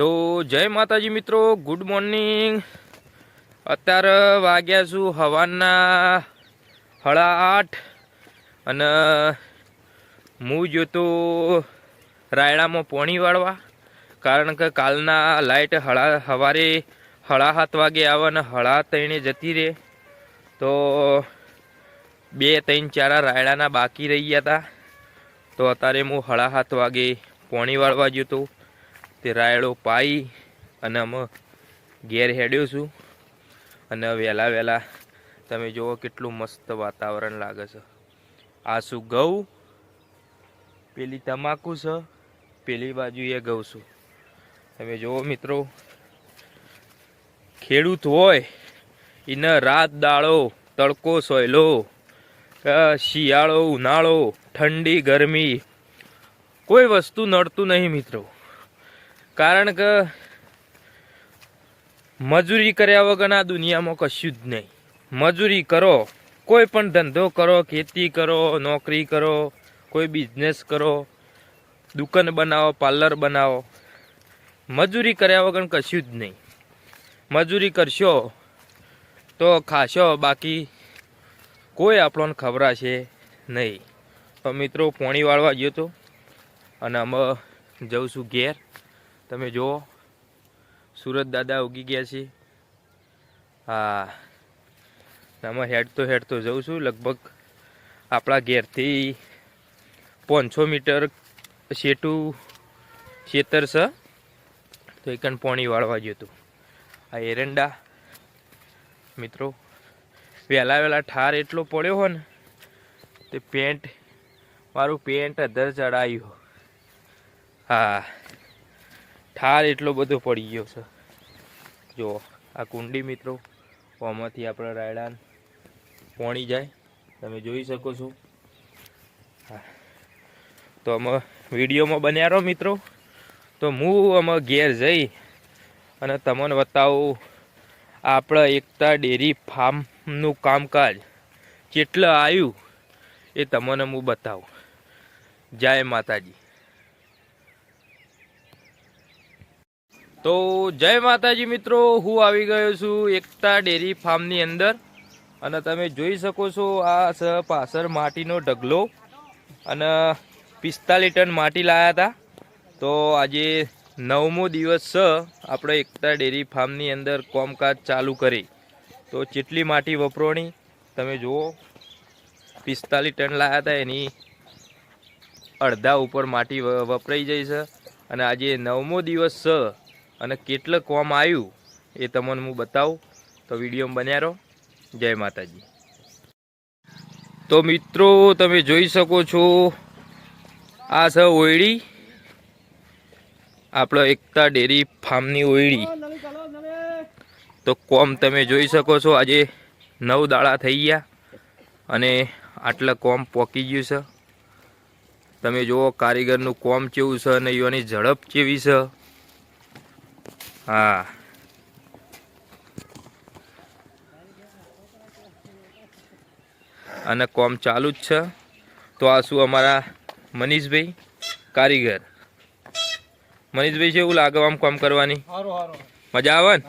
તો જય માતાજી મિત્રો ગુડ મોર્નિંગ અત્યારે વાગ્યા છું હવાના હળા આઠ અને હું જોતો રાયડામાં પોણી વાળવા. કારણ કે કાલના લાઇટ હળા સવારે હળા સાત વાગે આવે અને હળા ત્રણે જતી રહે. તો બે, ત્રણ, ચાર રાયડાના બાકી રહી ગયા હતા તો અત્યારે હું હળા સાત વાગે પોણી વાળવા જતો તે રાયડો પાઈ અને અમે ઘેર હેડ્યો છું. અને વહેલા વહેલા તમે જુઓ કેટલું મસ્ત વાતાવરણ લાગે છે. આ શું ઘઉં, પેલી તમાકુ છે, પેલી બાજુ એ ઘઉં છું. તમે જુઓ મિત્રો, ખેડૂત હોય એને રાત દાળો તડકો સોયલો શિયાળો ઉનાળો, ઠંડી ગરમી, કોઈ વસ્તુ નડતું નહીં મિત્રો. કારણ કે મજૂરી કર્યા વગરના દુનિયામાં કશું જ નહીં. મજૂરી કરો, કોઈ પણ ધંધો કરો, ખેતી કરો, નોકરી કરો, કોઈ બિઝનેસ કરો, દુકાન બનાવો પાર્લર બનાવો, મજૂરી કર્યા વગર કશું જ નહીં. મજૂરી કરશો તો ખાશો, બાકી કોઈ આપણને ખબરાશે નહીં. તો મિત્રો, પોણી વાળવા ગયો તો અને અમે જઉં છું ઘેર. તમે જુઓ, સુરત દાદા ઉગી ગયા છે. હા, આમાં હેડતો હેડતો જઉં છું. લગભગ આપણા ઘેરથી પાંચસો મીટર શેટું ખેતર છે. તો એકન પોણી વાળવા ગયું હતું. આ એરંડા, મિત્રો, વહેલા વહેલા ઠાર એટલો પડ્યો હોય ને, તે પેન્ટ, મારું પેન્ટ અધર ચડાવ્યું હા ઠાર એટલો બધો પડી ગયો છે. જો, આ કુંડી મિત્રો આમાંથી આપણે રાયડા પોણી જાય. તમે જોઈ શકો છો. તો અમે વિડીયોમાં બન્યા રહો મિત્રો. તો હું અમે ઘેર જઈ અને તમને બતાવું આપણા એકતા ડેરી ફાર્મનું કામકાજ. કેટલું આવ્યું એ તમને હું બતાવું. જય માતાજી. તો જય માતાજી મિત્રો, હું આવી ગયો છું એકતા ડેરી ફાર્મની અંદર. અને તમે જોઈ શકો છો આ સ પાછળ માટીનો ઢગલો. અને પિસ્તાલીસ ટન માટી લાયા હતા. તો આજે નવમો દિવસ છે આપણે એકતા ડેરી ફાર્મની અંદર કોમકાજ ચાલુ કરી. તો જેટલી માટી વપરોણી, તમે જુઓ, પિસ્તાલીસ ટન લાયા હતા, એની અડધા ઉપર માટી વપરાઈ જાય છે. અને આજે નવમો દિવસ છે અને કેટલું કોમ આવ્યું એ તમને હું બતાવું. તો વિડીયોમાં બન્યા રહો. જય માતાજી. તો મિત્રો, તમે જોઈ શકો છો, આ છે ઓયડી. આપણો એકતા ડેરી ફાર્મની ઓયડી. તો કોમ તમે જોઈ શકો છો, આજે નવ દાડા થઈ ગયા અને આટલા કોમ પોકી ગયું છે. તમે જુઓ, કારીગરનું કોમ કેવું છે અને એની ઝડપ કેવી છે. હા. અને કોમ ચાલુ જ છે. તો આ શું અમારા મનીષભાઈ? કારીગર. મનીષભાઈ છે એવું લાગે આમ કામ કરવાની? મજા આવે ને?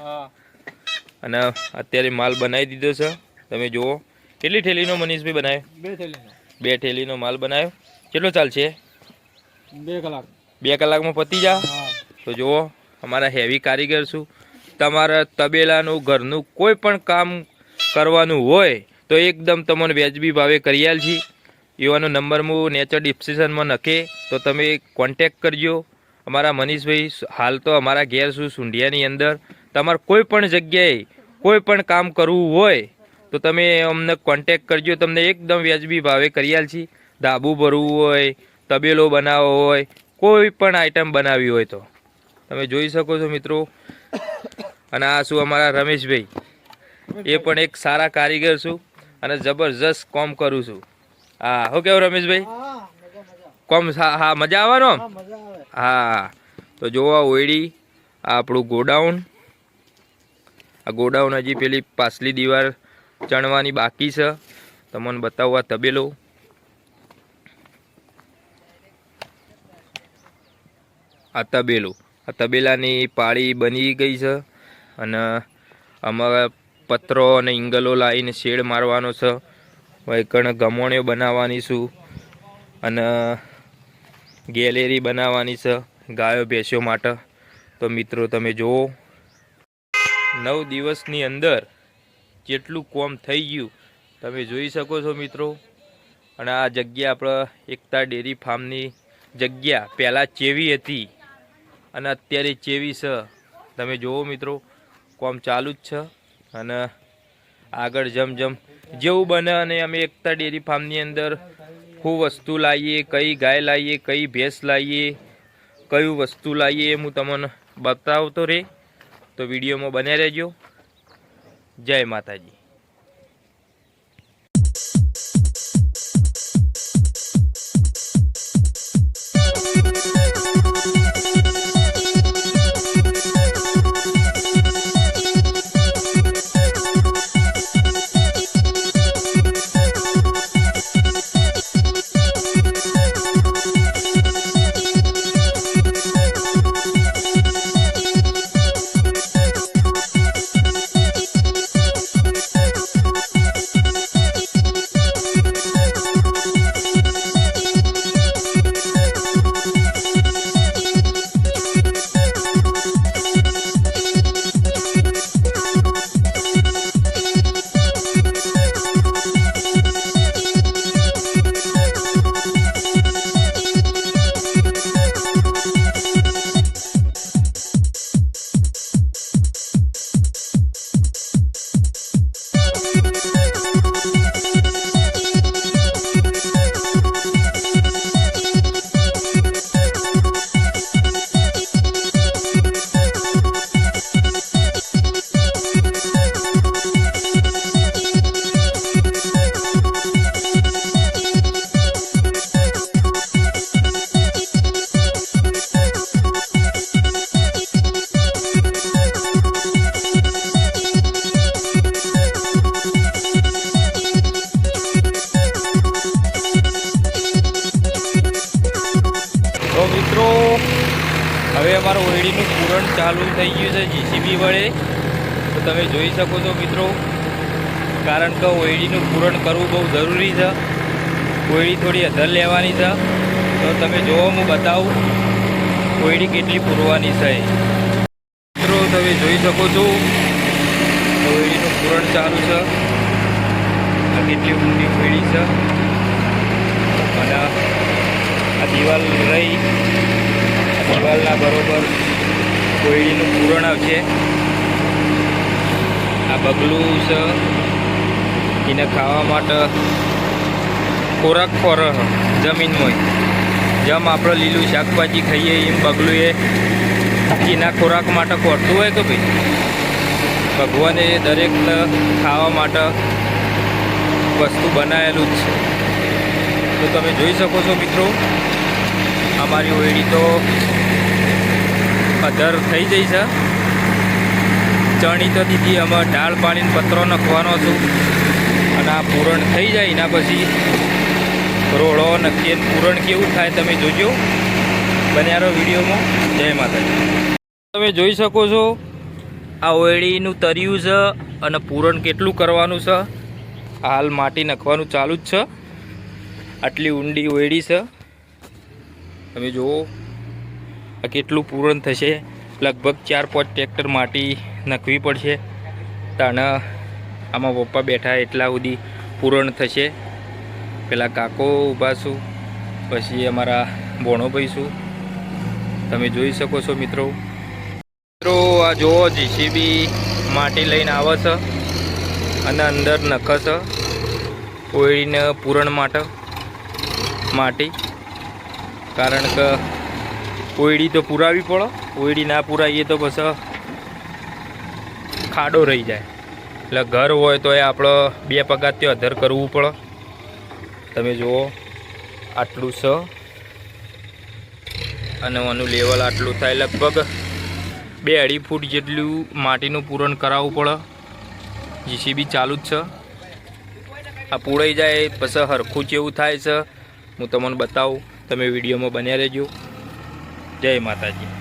અને અત્યારે માલ બનાવી દીધો છે. તમે જુઓ. કેટલી ઠેલીનો મનીષભાઈ બનાવ્યો? બે ઠેલીનો માલ બનાવ્યો. કેટલો ચાલશે? બે કલાક. બે કલાકમાં પતી જા તો જુઓ. અમારા હેવી કારીગર છું. તમારા તબેલાનું, ઘરનું કોઈ પણ કામ કરવાનું હોય, તો એકદમ તમને વ્યાજબી ભાવે કરી આલ છી એવાનો નંબર હું નેચર ડિસ્ક્રિપ્શનમાં નખે, તો તમે કોન્ટેક કરજો. અમારા મનીષભાઈ, હાલ તો અમારા ઘેર છું, સુંઢિયાની અંદર. તમારે કોઈ પણ જગ્યાએ કોઈ પણ કામ કરવું હોય, તો તમે અમને કોન્ટેક કરજો. તમને એકદમ વ્યાજબી ભાવે કરી છીએ ધાબું ભરવું હોય, તબેલો બનાવવો હોય, કોઈ પણ આઈટમ બનાવવી હોય તો. તમે જોઈ શકો છો મિત્રો. અને આ શું અમારા રમેશભાઈ? એ પણ એક સારા કારીગર છું અને જબરજસ્ત કોમ કરું છું. હા શું કેવું રમેશભાઈ? કોમ હા મજા આવવાનો? હા તો જોવા ઓયડી આ આપણું ગોડાઉન. આ ગોડાઉન હજી પેલી પાછલી દીવાર ચણવાની બાકી છે. તમને બતાવવા તબેલો. આ તબેલો. આ તબેલાની પાળી બની ગઈ છે અને અમારા પત્રો અને ઇંગલો લાવીને શેડ મારવાનો છે. વૈકણ ગમોણીઓ બનાવવાની છું અને ગેલેરી બનાવવાની છે ગાયો ભેંસો માટે. તો મિત્રો તમે જુઓ, નવ દિવસની અંદર જેટલું કોમ થઈ ગયું તમે જોઈ શકો છો મિત્રો. અને આ જગ્યા આપણે એકતા ડેરી ફાર્મની જગ્યા પહેલાં ચેવી હતી અને અત્યારે ચેવી છે? તમે જુઓ મિત્રો, કોમ ચાલુ જ છે. અને આગળ જમ જમ જેવું બને અને અમે એકતા ડેરી ફાર્મની અંદર શું વસ્તુ લાવીએ, કઈ ગાય લાવીએ, કઈ ભેંસ લાવીએ, કયું વસ્તુ લાવીએ એ હું તમને બતાવતો રહે તો વિડીયોમાં બન્યા રહેજો. જય માતાજી. પૂરણ ચાલુ થઈ ગયું છે જીસીબી વડે. તો તમે જોઈ શકો છો મિત્રો, કારણ કે ઓયડીનું પૂરણ કરવું બહુ જરૂરી છે. ઓયડી થોડી અધર લેવાની છે. તો તમે જોવો, હું બતાવું ઓયડી કેટલી પૂરવાની છે. મિત્રો, તમે જોઈ શકો છો, ઓયડીનું પૂરણ ચાલુ છે. આ કેટલી ઊંડી ઓયડી છે. અને આ દિવાલ રહી. દિવાલના બરોબર કોયડીનું પૂરણ આવશે. આ બગલું છે. એને ખાવા માટે ખોરાક ખોર જમીનમાં જેમ આપણે લીલું શાકભાજી ખાઈએ, એમ બગલું એ એના ખોરાક માટે ખોરતું હોય કે ભાઈ? ભગવાને દરેક ખાવા માટે વસ્તુ બનાવેલું જ છે. તો તમે જોઈ શકો છો મિત્રો, અમારી ઓયડી તો અધર થઈ જઈ છે. ચણી તો દીધી અમે ડાળ પાણીને પતરો નખવાનો છું. અને આ પૂરણ થઈ જાય એના પછી રોડો નક્કી પૂરણ કેવું થાય તમે જોજો. બન્યારો વિડીયોમાં. જય માતાજી. તમે જોઈ શકો છો, આ ઓયડીનું તર્યું છે અને પૂરણ કેટલું કરવાનું છે. હાલ માટી નખવાનું ચાલુ જ છે. આટલી ઊંડી ઓયડી છે. તમે જુઓ. આ કેટલું પૂરણ થશે? લગભગ ચાર પાંચ ટ્રેક્ટર માટી નાખવી પડશે. તાણે આમાં પપ્પા બેઠા એટલા સુધી પૂરણ થશે. પેલા કાકો ઊભા છું, પછી અમારા ભોણોભાઈ છું. તમે જોઈ શકો છો મિત્રો. મિત્રો, આ જુઓ જીસીબી માટી લઈને આવે છે અને અંદર નખે છે. ઓળીને પૂરણ માટે માટી. કારણ કે ઓયડી તો પુરાવી પડે. ઓયડી ના પુરાવીએ તો બસ ખાડો રહી જાય. એટલે ઘર હોય તો એ આપણે બે પગાથિયો અધર કરવું પડે. તમે જુઓ, આટલું સ અને આનું લેવલ આટલું થાય. લગભગ બે અઢી ફૂટ જેટલું માટીનું પૂરણ કરાવવું પડે. જીસીબી ચાલુ જ છે. આ પૂરાઈ જાય, પછી હરખું જેવું થાય છે. હું તમને બતાવું. તમે વિડીયોમાં બન્યા રહેજો. જય માતાજી.